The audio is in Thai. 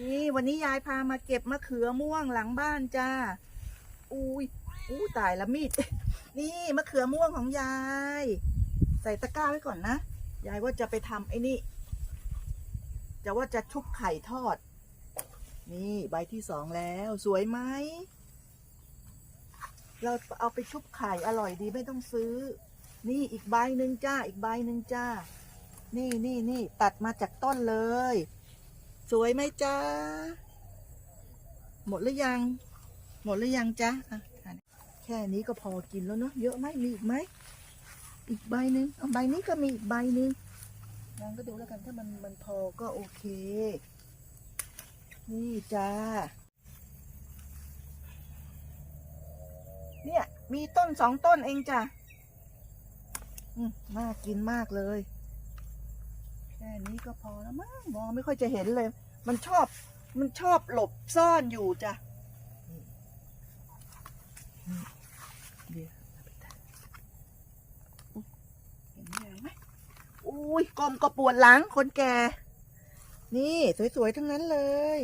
นี่วันนี้ยายพามาเก็บมะเขือม่วงหลังบ้านจ้า อุ้ยอู้ตายละมีด นี่มะเขือม่วงของยาย ใส่ตะกร้าไว้ก่อนนะ ยายว่าจะไปทำไอ้นี่ จะว่าจะชุบไข่ทอด นี่ใบที่สองแล้วสวยไหม เราเอาไปชุบไข่อร่อยดีไม่ต้องซื้อ นี่อีกใบหนึ่งจ้า อีกใบหนึ่งจ้า นี่นี่นี่ตัดมาจากต้นเลย สวยไหมจ้าหมดหรือยัง หมดหรือยังจ้าอะอะแค่นี้ก็พอกินแล้วเนาะเยอะไหมมีอีกไหมอีกใบหนึ่งเอาใบนี้ก็มีอีกใบหนึ่งลองก็ดูแล้วกันถ้ามันมันพอก็โอเค นี่จ้าเนี่ย มีต้นสองต้นเองจ้ะอืมน่ากินมากเลย นี้ก็พอแล้วมั้งมองไม่ค่อยจะเห็นเลย มันชอบ มันชอบหลบซ่อนอยู่จ้ะนี่นี่เดี๋ยวเอาไปตัดอุ๊ยเห็นแววไหมอุ้ยกลมก็ปวดหลังคนแก่ นี่ สวยๆ ทั้งนั้นเลย